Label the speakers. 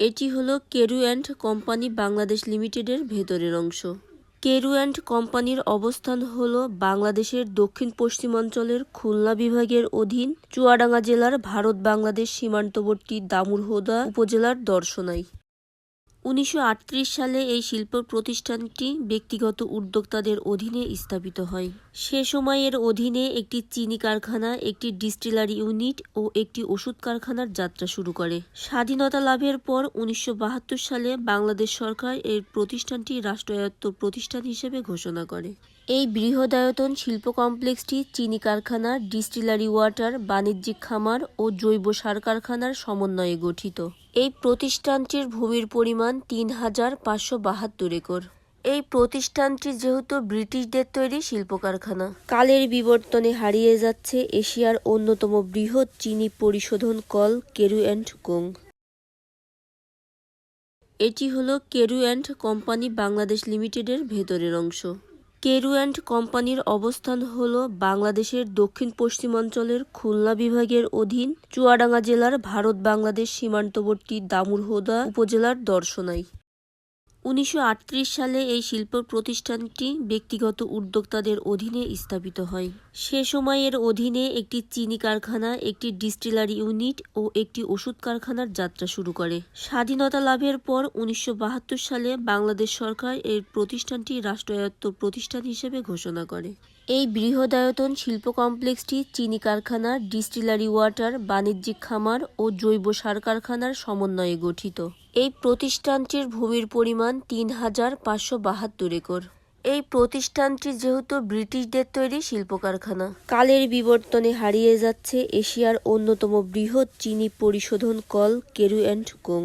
Speaker 1: এটি হলো Carew and company Bangladesh লিমিটেডের ভেতরের অংশ। কেরু অ্যান্ড কোম্পানির অবস্থান হল বাংলাদেশের দক্ষিণ পশ্চিমাঞ্চলের খুলনা বিভাগের অধীন চুয়াডাঙ্গা জেলার ভারত বাংলাদেশ সীমান্তবর্তী দামুরহোদা উপজেলার দর্শনায়। উনিশশো আটত্রিশ সালে এই শিল্প প্রতিষ্ঠানটি ব্যক্তিগত উদ্যোক্তাদের অধীনে স্থাপিত হয়। সে সময় এর অধীনে একটি চিনি কারখানা, একটি ডিস্টিলারি ইউনিট ও একটি ওষুধ কারখানার যাত্রা শুরু করে। স্বাধীনতা লাভের পর উনিশশো বাহাত্তর সালে বাংলাদেশ সরকার এর প্রতিষ্ঠানটি রাষ্ট্রায়ত্ত প্রতিষ্ঠান হিসেবে ঘোষণা করে। এই বৃহদায়তন শিল্প কমপ্লেক্সটি চিনি কারখানা, ডিস্টিলারি ওয়াটার, বাণিজ্যিক খামার ও জৈব সার কারখানার সমন্বয়ে গঠিত। এই প্রতিষ্ঠানটির ভূমির পরিমাণ তিন হাজার পাঁচশো বাহাত্তর একর। এই প্রতিষ্ঠানটি যেহেতু ব্রিটিশদের তৈরি শিল্প কারখানা কালের বিবর্তনে হারিয়ে যাচ্ছে এশিয়ার অন্যতম বৃহৎ চিনি পরিশোধন কল কেরু অ্যান্ড কোং। এটি হলো কেরু অ্যান্ড কোম্পানি বাংলাদেশ লিমিটেডের ভেতরের অংশ। কেরু অ্যান্ড কোম্পানির অবস্থান হল বাংলাদেশের দক্ষিণ পশ্চিমাঞ্চলের খুলনা বিভাগের অধীন চুয়াডাঙ্গা জেলার ভারত বাংলাদেশ সীমান্তবর্তী দামুরহোদা উপজেলার দর্শনায়। উনিশশো আটত্রিশ সালে এই শিল্প প্রতিষ্ঠানটি ব্যক্তিগত উদ্যোক্তাদের অধীনে স্থাপিত হয়। সে সময় এর অধীনে একটি চিনি কারখানা, একটি ডিস্টিলারি ইউনিট ও একটি ওষুধ কারখানার যাত্রা শুরু করে। স্বাধীনতা লাভের পর উনিশশো বাহাত্তর সালে বাংলাদেশ সরকার এর প্রতিষ্ঠানটি রাষ্ট্রায়ত্ত প্রতিষ্ঠান হিসেবে ঘোষণা করে। এই বৃহদায়তন শিল্প কমপ্লেক্সটি চিনি কারখানা, ডিস্টিলারি ওয়াটার, বাণিজ্যিক খামার ও জৈব সার কারখানার সমন্বয়ে গঠিত। এই প্রতিষ্ঠানটির ভূমির পরিমাণ তিন হাজার পাঁচশো বাহাত্তর একর। এই প্রতিষ্ঠানটি যেহেতু ব্রিটিশদের তৈরি শিল্প কারখানা কালের বিবর্তনে হারিয়ে যাচ্ছে এশিয়ার অন্যতম বৃহৎ চিনি পরিশোধন কল কেরু অ্যান্ড কোং।